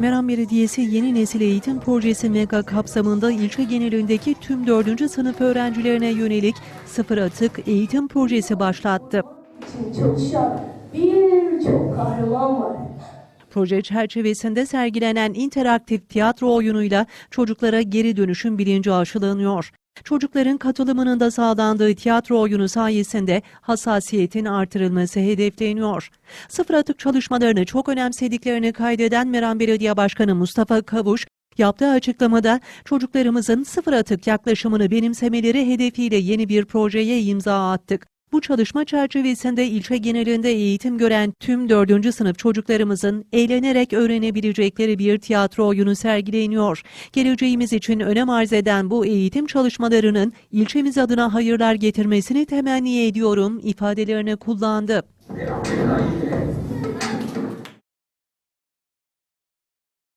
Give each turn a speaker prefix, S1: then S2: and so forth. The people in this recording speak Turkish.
S1: Meram Belediyesi Yeni Nesil Eğitim Projesi mega kapsamında ilçe genelindeki tüm 4. sınıf öğrencilerine yönelik sıfır atık eğitim projesi başlattı.
S2: için çalışan birçok kahraman var.
S1: Proje çerçevesinde sergilenen interaktif tiyatro oyunuyla çocuklara geri dönüşüm bilinci aşılanıyor. Çocukların katılımının da sağlandığı tiyatro oyunu sayesinde hassasiyetin artırılması hedefleniyor. Sıfır atık çalışmalarını çok önemsediklerini kaydeden Meram Belediye Başkanı Mustafa Kavuş, yaptığı açıklamada çocuklarımızın sıfır atık yaklaşımını benimsemeleri hedefiyle yeni bir projeye imza attık. Bu çalışma çerçevesinde ilçe genelinde eğitim gören tüm 4. sınıf çocuklarımızın eğlenerek öğrenebilecekleri bir tiyatro oyunu sergileniyor. Geleceğimiz için önem arz eden bu eğitim çalışmalarının ilçemiz adına hayırlar getirmesini temenni ediyorum ifadelerini kullandı.